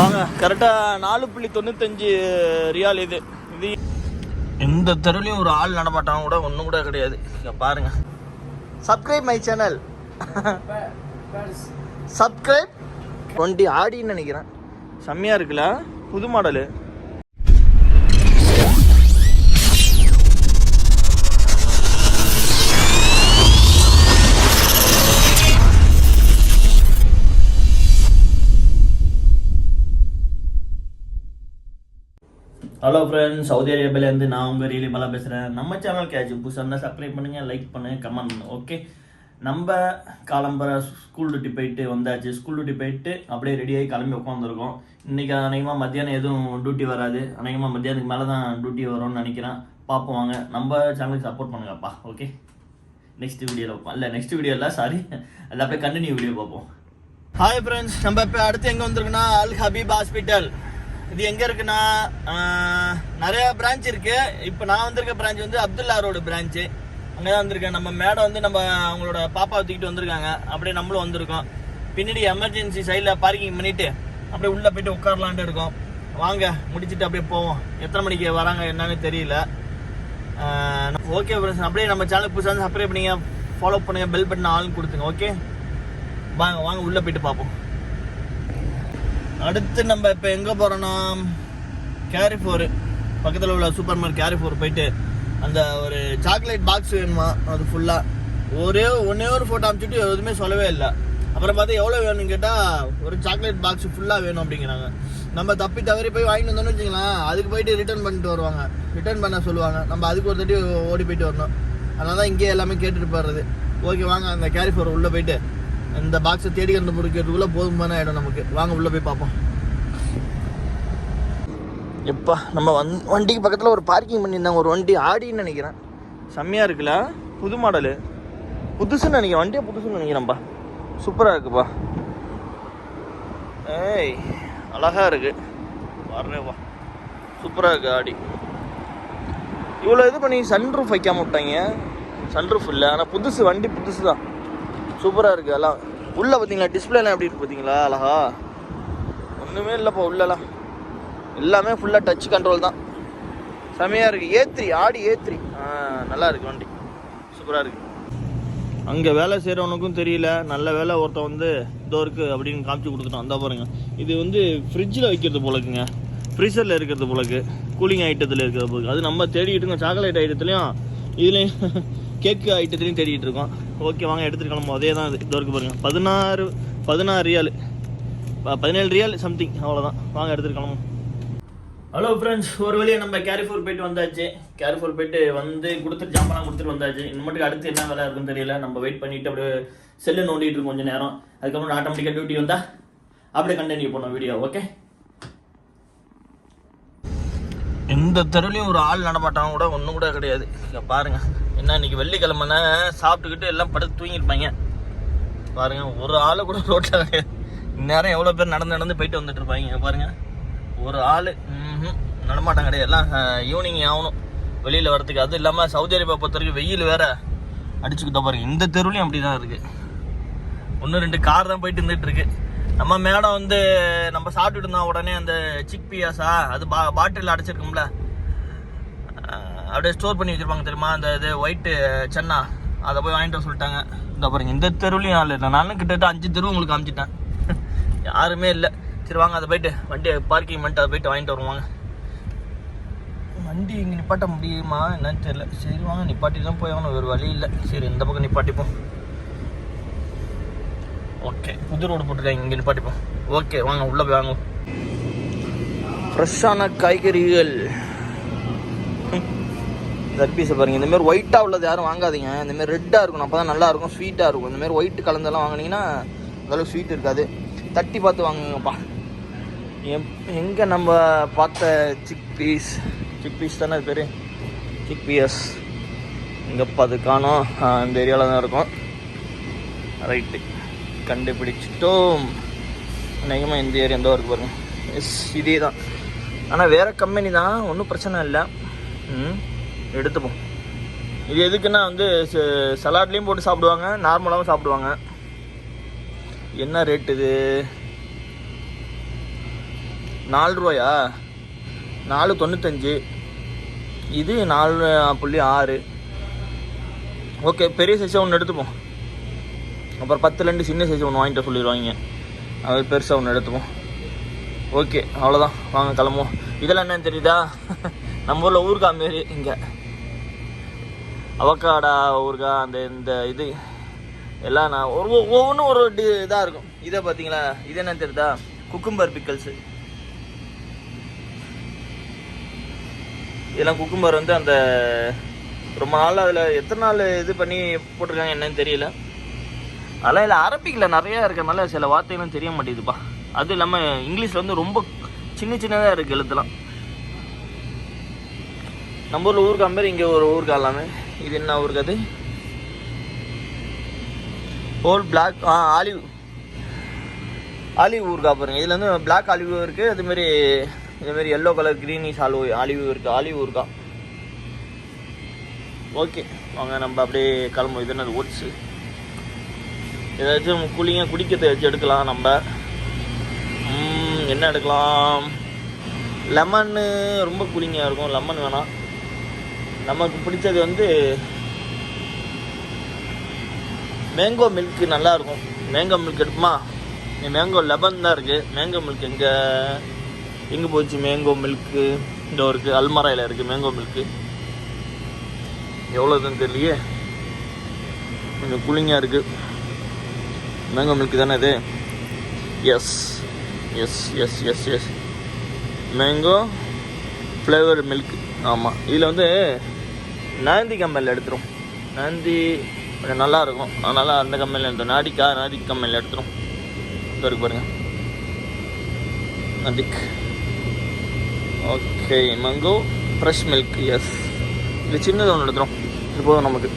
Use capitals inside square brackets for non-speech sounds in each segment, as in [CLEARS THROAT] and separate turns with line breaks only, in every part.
வாங்க கரெக்டாக நாலு புள்ளி தொண்ணூத்தஞ்சு ரியால் இது. இது எந்த தெருலையும் ஒரு ஆள் நடமாட்டாங்க கூட ஒன்றும் கூட கிடையாது. இங்கே பாருங்க. Subscribe my channel subscribe twenty ஆடின்னு நினைக்கிறேன். செம்மையாக இருக்குல்ல? புது மாடலு ஃப்ரெண்ட்ஸ் சவுதி அரேபியாலேருந்து நான் உங்கள் ரீலி பலா பேசுகிறேன் நம்ம சேனல் கேட்ச் புதுசாக சப்ஸ்கிரைப் பண்ணுங்கள் லைக் பண்ணுங்கள் கமெண்ட் பண்ணுங்க ஓகே நம்ம காலம்பர ஸ்கூல் டூட்டி போயிட்டு வந்தாச்சு. ஸ்கூல் டூட்டி போயிட்டு அப்படியே ரெடியாகி கிளம்பி உட்காந்துருக்கோம் இன்றைக்கி அநேகமாக மத்தியானம் எதுவும் டியூட்டி வராது. அநேகமாக மத்தியானத்துக்கு மேலே தான் டியூட்டி வரும்னு நினைக்கிறேன். பார்ப்போம் வாங்க. நம்ம சேனலுக்கு சப்போர்ட் பண்ணுங்கப்பா ஓகே நெக்ஸ்ட் வீடியோவில் பார்ப்போம். இல்லை நெக்ஸ்ட் வீடியோ சாரி அதில் அப்படியே கண்டினியூ வீடியோ பார்ப்போம். ஹாய் ஃப்ரெண்ட்ஸ் நம்ம இப்போ அடுத்து எங்கே வந்திருக்குன்னா அல் ஹபீப் ஹாஸ்பிட்டல் இது எங்கே இருக்குன்னா நிறையா நிறைய பிரான்ச் இருக்கு. இப்போ நான் வந்திருக்க பிரான்ச் வந்து அப்துல்லா ரோடு பிரான்ச்சு அங்கே தான் வந்திருக்கேன். நம்ம மேடம் வந்து நம்ம அவங்களோட பாப்பா தூக்கிட்டு வந்திருக்காங்க. அப்படியே நம்மளும் வந்திருக்கோம். பின்னாடி எமர்ஜென்சி சைடில் பார்க்கிங் பண்ணிட்டு அப்படியே உள்ளே போயிட்டு உட்காரலான்ட்டு இருக்கோம். வாங்க முடிச்சுட்டு அப்படியே போவோம். எத்தனை மணிக்கு வராங்க என்னன்னு தெரியல. ஓகே ஃப்ரெண்ட்ஸ் அப்படியே நம்ம சேனல் புதுசாக வந்து சப்ஸ்கிரைப் பண்ணிங்க ஃபாலோ பண்ணுங்கள் பெல் பட்டன் ஆளும் கொடுத்துங்க ஓகே வாங்க வாங்க உள்ளே போயிட்டு பார்ப்போம் அடுத்து நம்ம இப்போ எங்கே போகிறோன்னா கேரிஃபோரு பக்கத்தில் உள்ள சூப்பர் மார்க்கெட் கேரிஃபோர் போயிட்டு அந்த ஒரு சாக்லேட் பாக்ஸ் வேணுமா? அது ஃபுல்லாக ஒரே ஒன்றே ஒரு ஃபோட்டோ அனுப்பிச்சுட்டு எதுவுமே சொல்லவே இல்லை. அப்புறம் பார்த்தா எவ்வளோ வேணும்னு கேட்டால் ஒரு சாக்லேட் பாக்ஸ் ஃபுல்லாக வேணும் அப்படிங்கிறாங்க. நம்ம தப்பி தவறி போய் வாங்கிட்டு வந்தோம்னு வச்சுங்களேன் அதுக்கு போயிட்டு ரிட்டர்ன் பண்ணிட்டு வருவாங்க. ரிட்டர்ன் பண்ண சொல்லுவாங்க. நம்ம அதுக்கு ஒரு தட்டி ஓடி போயிட்டு வரணும். அதனால தான் இங்கேயே எல்லாமே கேட்டுட்டு போடுறது ஓகே வாங்க அந்த கேரிஃபோர் உள்ளே போயிட்டு இந்த பாக்ஸை தேடி கண்டுபிடிக்கிறதுக்குள்ள போதுமான இடம் நமக்கு. வாங்க உள்ளே போய் பார்ப்போம். எப்பா நம்ம வந் வண்டிக்கு பக்கத்தில் ஒரு பார்க்கிங் பண்ணியிருந்தாங்க. ஒரு வண்டி ஆடின்னு நினைக்கிறேன். செம்மையாக இருக்குல்ல? புது மாடலு புதுசுன்னு நினைக்கிறேன். வண்டியை புதுசுன்னு நினைக்கிறேன்ப்பா சூப்பராக இருக்குப்பா. ஏய் அழகா இருக்கு. வரேவா சூப்பராக இருக்கு ஆடி. இவ்வளோ இது பண்ணி சன்ரூஃப் வைக்காம விட்டாங்க. சன்ரூஃப் இல்லை ஆனால் புதுசு வண்டி புதுசு தான் சூப்பராக இருக்குது எல்லாம். உள்ளே பார்த்தீங்களா டிஸ்பிளேலாம் எப்படி இருக்கு பார்த்தீங்களா அழகா. ஒன்றுமே இல்லைப்பா உள்ளலாம். எல்லாமே ஃபுல்லாக டச் கண்ட்ரோல் தான். செமையாக இருக்குது ஏத்ரி ஆடி ஏத்ரி ஆ நல்லா இருக்குது வண்டி. சூப்பராக இருக்குது அங்கே வேலை செய்கிறவனுக்கும் தெரியல. நல்ல வேலை ஒருத்தன் வந்து இதோ இருக்குது அப்படின்னு காமிச்சு கொடுத்துட்டான். அந்த பாருங்க. இது வந்து ஃப்ரிட்ஜில் வைக்கிறது போலக்குங்க. ஃப்ரீசரில் இருக்கிறது போலக்கு. கூலிங் ஐட்டத்தில் இருக்கிறது போலக்கு. அது நம்ம தேடிட்டு இருக்கோம் சாக்லேட் ஐட்டத்துலையும் இதுலேயும் கேக்கு [LAUGHS] ஐட்டத்துலையும் தேடிட்டு இருக்கோம். ஓகே வாங்க எடுத்துட்டு கிளம்பும் அதே தான் இது. இதோ இருக்கு பாருங்க. பதினாறு பதினாறு ரியால் ப- பதினேழு ரியால் சம்திங் அவ்வளோதான் வாங்க எடுத்துட்டு கிளம்பும் ஹலோ ஃப்ரெண்ட்ஸ் ஒரு வழியாக நம்ம கேரிஃபோர் போயிட்டு வந்தாச்சு. கேரிஃபோர் போயிட்டு வந்து கொடுத்துட்டு ஜாமான் கொடுத்துட்டு வந்தாச்சு. இன்னமட்டுக்கு அடுத்து என்ன வேலை இருக்குன்னு தெரியல. நம்ம வெயிட் பண்ணிட்டு அப்படியே செல்லு நோண்டிட்டு இருக்கோம் கொஞ்சம் நேரம். அதுக்கப்புறம் ஆட்டோமேட்டிக்காக டியூட்டி வந்தா அப்படியே கண்டினியூ பண்ணோம் வீடியோ ஓகே எந்த தெருலையும் ஒரு ஆள் நடமாட்டாங்க கூட ஒன்றும் கூட கிடையாது. இங்கே பாருங்க. என்ன இன்னைக்கு வெள்ளிக்கிழமைனா சாப்பிட்டுக்கிட்டு எல்லாம் படுத்து தூங்கிருப்பாங்க பாருங்க ஒரு ஆள் கூட ரோட்டில் இந்நேரம் எவ்வளோ பேர் நடந்து நடந்து போயிட்டு வந்துட்டு இருப்பாங்க. பாருங்க ஒரு ஆள் நடமாட்டம் கிடையாது. எல்லாம் ஈவினிங் ஆகணும். வெளியில் வரதுக்கு அது இல்லாமல் சவுதி அரேபியா பொறுத்த வரைக்கும் வெயில் வேற. அடிச்சுக்கிட்ட பாருங்க இந்த தெருவிலையும் அப்படி தான் இருக்கு. ஒன்று ரெண்டு கார் தான் போயிட்டு இருந்துட்டு இருக்கு. நம்ம மேடம் வந்து நம்ம சாப்பிட்டுட்டு இருந்தோம் உடனே அந்த சிக் பியாஸா அது பா பாட்டில் அடைச்சிருக்கும்ல. அப்படியே ஸ்டோர் பண்ணி வச்சிருப்பாங்க தெரியுமா? அந்த இது ஒயிட்டு சென்னா. அதை போய் வாங்கிட்டு வர சொல்லிட்டாங்க. இந்த பாருங்க இந்த தெருவுலையும் ஆள். இல்லை நானும் கிட்டத்தட்ட அஞ்சு தெருவு உங்களுக்கு காமிச்சிட்டேன். [LAUGHS] யாருமே இல்லை. சரி வாங்க அதை போயிட்டு வண்டியை பார்க்கிங் பண்ணிட்டு அதை போயிட்டு வாங்கிட்டு வருவாங்க வண்டி இங்கே நிப்பாட்ட முடியுமா? என்னன்னு தெரியல. சரி வாங்க நிப்பாட்டி தான் போய் ஆகணும். வேறு வழி இல்லை. சரி இந்த பக்கம் நிப்பாட்டிப்போம். ஓகே புது ரோடு போட்டுருக்காங்க. இங்கே நிப்பாட்டிப்போம். ஓகே வாங்க உள்ளே போய் வாங்க ஃப்ரெஷ்ஷான காய்கறிகள். தர்பீஸை பாருங்க. இந்த மாதிரி ஒயிட்டாக உள்ளது யாரும் வாங்காதீங்க. இந்த மாதிரி ரெட்டாக இருக்கணும். அப்போ தான் நல்லா இருக்கும். ஸ்வீட்டாக இருக்கும். இந்த மாதிரி ஒயிட் கலந்தெல்லாம் வாங்குனீங்கன்னா அந்தளவுக்கு ஸ்வீட் இருக்காது. தட்டி பார்த்து வாங்குங்கப்பா. எங்கே நம்ம பார்த்த சிக் பீஸ் சிக் பீஸ் தானே அது பேர்? சிக் பீஸ் இங்கே அது காணும்? இந்த ஏரியாவில் தான் இருக்கும். ரைட்டு கண்டுபிடிச்சிட்டோம். அநேகமாக இந்த ஏரியா எந்த இருக்குது பாருங்க. எஸ் இதே தான் ஆனால் வேறு கம்பெனி தான். ஒன்றும் பிரச்சனை இல்லை. ம். எடுத்துப்போம். இது எதுக்குன்னா வந்து ச- சலாட்லேயும் போட்டு சாப்பிடுவாங்க நார்மலாகவும் சாப்பிடுவாங்க. என்ன ரேட் இது? நாலு ரூபாயா? நாலு தொண்ணூத்தஞ்சு. இது நாலு புள்ளி ஆறு. ஓகே பெரிய சைஸாக ஒன்று எடுத்துப்போம். அப்புறம் பத்து ரெண்டு சின்ன சைஸ் ஒன்று வாங்கிட்டு சொல்லிடுவாங்க. அது பெருசாக ஒன்று எடுத்துப்போம். ஓகே அவ்வளோதான் வாங்க கிளம்புவோம். இதெல்லாம் என்னன்னு தெரியுதா? [LAUGHS] நம்ம ஊரில் ஊறுகாய் மாரி இங்கே. அவக்காடா ஊறுகாய் அந்த இந்த இது எல்லாம் நான் ஒரு ஒவ்வொன்றும் ஒரு டி இதாக இருக்கும். இதை பார்த்தீங்களா? இது என்னன்னு தெரியுதா? குக்கும்பர் பிக்கல்ஸு இதெல்லாம் குக்கும்பர் வந்து அந்த ரொம்ப நாள் அதில் எத்தனை நாள் இது பண்ணி போட்டிருக்காங்க என்னன்னு தெரியல. அதெல்லாம் இதில் அரபிக்கில் நிறையா இருக்கிறனால சில வார்த்தைகளும் தெரிய மாட்டேங்குதுப்பா. அது இல்லாமல் இங்கிலீஷில் வந்து ரொம்ப சின்ன சின்னதாக இருக்குது எழுத்துலாம். நம்ம ஊரில் ஊருக்கு மாதிரி இங்கே ஒரு ஊருக்கா எல்லாமே இது என்ன ஊருக்கு அது ஹோல் பிளாக் ஆ ஆலிவ் ஆலிவ் ஊருக்கா பாருங்க. இதில் வந்து பிளாக் ஆலிவ் இருக்குது அதுமாரி இதுமாரி yellow colour greenish olive olive இருக்குது ஆலிவ் ஊருக்கா ஓகே வாங்க நம்ம அப்படியே கிளம்புவோம். இது என்ன ஓட்ஸு ஏதாச்சும் கூலிங்காக குடிக்கிறத வச்சு எடுக்கலாம் நம்ம. என்ன எடுக்கலாம்? லெமன்னு ரொம்ப கூலிங்காக இருக்கும். லெமன் வேணாம். நமக்கு பிடிச்சது வந்து மேங்கோ மில்க் நல்லா இருக்கும் மேங்கோ மில்க் எடுப்போமா மேங்கோ லெமன் தான் இருக்குது மேங்கோ மில்க் எங்கே எங்கே போச்சு? மேங்கோ மில்க்கு இந்த இருக்குது அல்மராயில் இருக்குது மேங்கோ மில்க்கு எவ்வளோதுன்னு தெரியலையே. கொஞ்சம் கூலிங்காக இருக்குது மேங்கோ மில்க் தானே இது? Yes yes yes yes yes mango flavour milk ஆமாம் இதில் வந்து நாந்தி கம்பெனியில் எடுத்துரும். நாந்தி கொஞ்சம் நல்லா இருக்கும் அதனால் அந்த கம்பெனியில் எடுத்துரும். நாடிக்கா நாடிக் கம்பெனியில் எடுத்துரும். இது இருக்கு பாருங்க. நாதிக் okay mango fresh milk yes இது சின்னது ஒன்று எடுத்துரும். இது போதும் நமக்கு.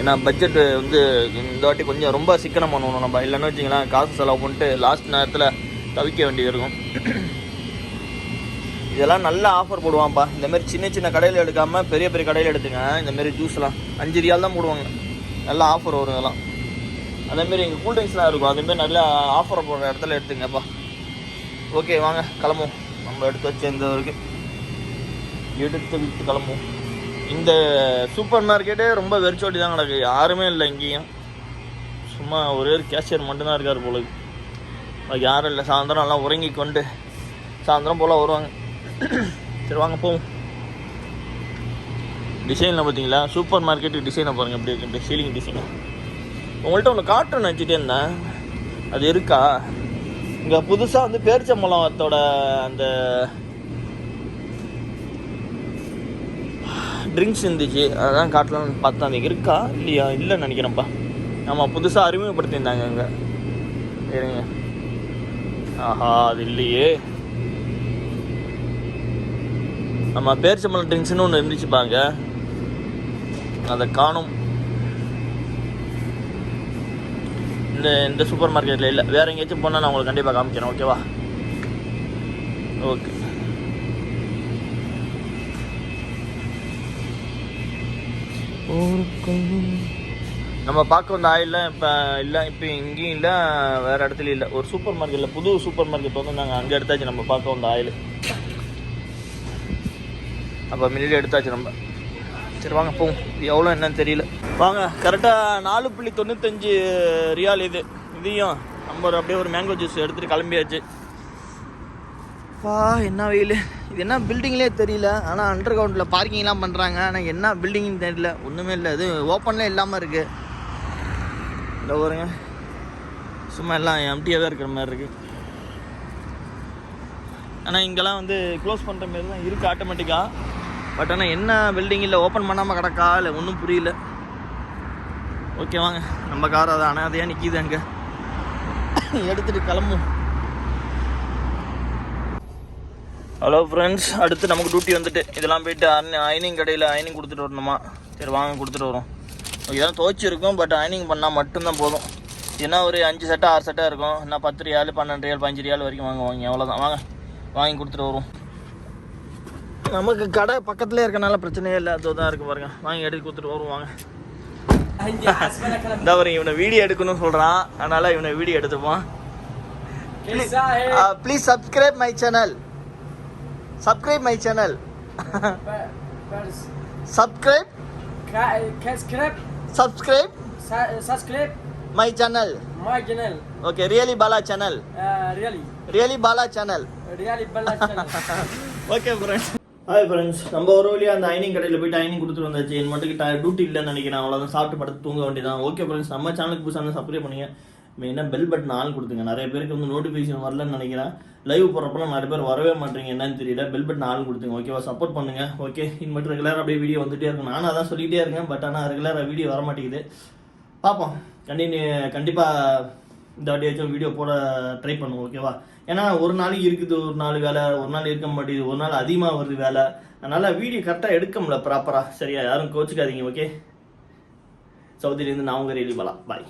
ஏன்னா பட்ஜெட்டு வந்து இந்த வாட்டி கொஞ்சம் ரொம்ப சிக்கனம் பண்ணணும் நம்ம. இல்லைன்னு வச்சிங்களேன் காசு செலவு பண்ணிட்டு லாஸ்ட் நேரத்தில் தவிக்க வேண்டியது இருக்கும். இதெல்லாம் நல்ல ஆஃபர் போடுவான்ப்பா. இந்த மாதிரி சின்ன சின்ன கடையில் எடுக்காமல் பெரிய பெரிய கடையில் எடுத்துங்க. இந்த மாதிரி ஜூஸ்லாம் அஞ்சு ரியால் தான் போடுவாங்க. நல்லா ஆஃபர் வரும் இதெல்லாம். அதேமாரி இங்கே கூல்ட்ரிங்க்ஸ்லாம் இருக்கும். அதேமாரி நல்லா ஆஃபர் போடுற இடத்துல எடுத்துங்கப்பா. ஓகே வாங்க கிளம்புவோம். நம்ம எடுத்து வச்ச இந்த வரைக்கும் எடுத்து விட்டு கிளம்புவோம். இந்த சூப்பர் மார்க்கெட்டே ரொம்ப வெறிச்சோட்டி தான் கிடக்கு. யாருமே இல்லை இங்கேயும். சும்மா ஒரே ஒரு கேஷியர் மட்டும்தான் இருக்கார் போல அது யாரும் இல்லை. சாயந்தரம் எல்லாம் உறங்கி கொண்டு சாயந்தரம் போல் வருவாங்க. [CLEARS THROAT] சரி வாங்க போவோம். டிசைனில் பார்த்தீங்களா? சூப்பர் மார்க்கெட்டு டிசைனை பாருங்கள் எப்படி இருக்கு. சீலிங் டிசைனு உங்கள்கிட்ட ஒன்று காட்டுறேன் வச்சுட்டே இருந்தேன். அது இருக்கா? இங்கே புதுசாக வந்து பேரிச்சம்பழத்தோட அந்த ட்ரிங்க்ஸ் இருந்துச்சு. அதான் காட்டலாம்னு பார்த்தேன். அது இருக்கா? இல்லையா? இல்லைன்னு நினைக்கிறேன்ப்பா ஆமாம் புதுசாக அறிமுகப்படுத்தியிருந்தாங்க அங்கே. இருங்க. ஆஹா அது இல்லையே. ஆமாம் பேரிச்சம்பழம் ட்ரிங்க்ஸ்னு ஒன்று இருந்துச்சு பாங்க அதை காணும். இந்த இந்த சூப்பர் மார்க்கெட்டில் இல்லை. வேறு எங்கேயாச்சும் போனால் நான் உங்களுக்கு கண்டிப்பாக காமிக்கிறேன். ஓகேவா ஓகே நம்ம பார்க்க வந்த ஆயில்லாம் இப்போ இல்லை இப்போ எங்கேயும் இல்லை வேறு இடத்துல இல்லை. ஒரு சூப்பர் மார்க்கெட்டில் புது சூப்பர் மார்க்கெட் வந்து நாங்கள் அங்கே எடுத்தாச்சு நம்ம பார்க்க வந்த ஆயில். அப்போ மில்லியில் எடுத்தாச்சு நம்ம. சரி வாங்க போவோம். இது எவ்வளோ என்னன்னு தெரியல. வாங்க கரெக்டாக நாலு புள்ளி தொண்ணூத்தஞ்சு ரியால் இது. இதையும் நம்ம ஒரு அப்படியே ஒரு மேங்கோ ஜூஸ் எடுத்துகிட்டு கிளம்பியாச்சு. வா என்ன வெயில். இது என்ன பில்டிங்லேயே தெரியல. ஆனால் அண்டர் கிரவுண்டில் பார்க்கிங்லாம் பண்ணுறாங்க ஆனால் என்ன பில்டிங்னு தெரியல. ஒன்றுமே இல்லை. இது ஓப்பன்லேயே இல்லாமல் இருக்குது இந்த பாருங்க. சும்மா எல்லாம் எம்டியாக இருக்கிற மாதிரி இருக்குது ஆனால் இங்கெல்லாம் வந்து க்ளோஸ் பண்ணுற மாரி தான் இருக்குது ஆட்டோமேட்டிக்காக பட் ஆனால் என்ன பில்டிங் இல்லை ஓப்பன் பண்ணாமல் கிடக்கா? இல்லை ஒன்றும் புரியல. ஓகே வாங்க. நம்ம கார் அதை அனாதையாக நிற்கிது அங்கே. எடுத்துகிட்டு கிளம்பும் ஹலோ ஃப்ரெண்ட்ஸ் அடுத்து நமக்கு டியூட்டி வந்துட்டு. இதெல்லாம் போயிட்டு அயனிங் கடையில் அயனிங் கொடுத்துட்டு வரணுமா? சரி வாங்க கொடுத்துட்டு வரோம் இதெல்லாம் துவைச்சிருக்கும் பட் அயனிங் பண்ணால் மட்டும்தான் போதும். ஏன்னா ஒரு அஞ்சு சட்டை ஆறு சட்டை இருக்கும்? என்ன பத்து ரியால் பன்னெண்டு ரியால் பதினஞ்சு ரியால் வரைக்கும் வாங்க வாங்க அவ்வளோதான் வாங்க வாங்கி கொடுத்துட்டு வருவோம். நமக்கு கடை பக்கத்துலேயே இருக்கனால பிரச்சனையே இல்லை. அதுதான் இருக்குது பாருங்க. வாங்கி எடுத்து கொடுத்துட்டு வருவாங்க இந்த ஒரு இவனை வீடியோ எடுக்கணும்னு சொல்கிறான் அதனால் இவனை வீடியோ
எடுத்துப்போம்.
Please subscribe my channel subscribe my channel
subscribe
subscribe
subscribe subscribe
my channel
my channel
okay really Bala channel
really
really Bala channel
really Bala channel
okay friends hi friends நம்ம ஒரு வழியாக அந்த ஐனிங் கடையில் போயிட்டு ஐனிங் கொடுத்துட்டு வந்தாச்சு. என் மட்டும் டியூட்டி இல்லைன்னு நினைக்கிறேன். அவ்வளோதான் சாப்பிட்டு படுத்து தூங்க வேண்டியதான் ஓகே ஃப்ரெண்ட்ஸ் நம்ம சேனலுக்கு புதுசாக இருந்தால் சப்ஸ்கிரைப் பண்ணுங்க. மெயினாக பெல் பட்டன் ஆள் கொடுத்துங்க. நிறைய பேருக்கு வந்து நோட்டிஃபிகேஷன் வரலன்னு நினைக்கிறேன். லைவ் போடுறப்பலாம் நிறைய பேர் வரவே மாட்டீங்க. என்னன்னு தெரியல. பெல் பட்டன் ஆள் கொடுத்துங்க. ஓகேவா சப்போர்ட் பண்ணுங்க. ஓகே இன் மட்டும் ரெகுலராக அப்படியே வீடியோ வந்துகிட்டே இருக்கும். நானும் அதான் சொல்லிகிட்டே இருக்கேன். பட் ஆனால் ரெகுலராக வீடியோ வர மாட்டேங்குது பார்ப்போம். கண்டினியூ கண்டிப்பாக இந்த வாட்டியாச்சும் வீடியோ போட ட்ரை பண்ணுவோம் ஓகேவா ஏன்னா ஒரு நாளைக்கு இருக்குது ஒரு நாள் வேலை ஒரு நாள் இருக்க மாட்டேங்குது ஒரு நாள் அதிகமாக வருது வேலை. அதனால் வீடியோ கரெக்டாக எடுக்க முடியல ப்ராப்பராக சரியா? யாரும் கோச்சிக்காதீங்க ஓகே சவுதிலேருந்து நான் உங்கள் ரெடி பாய்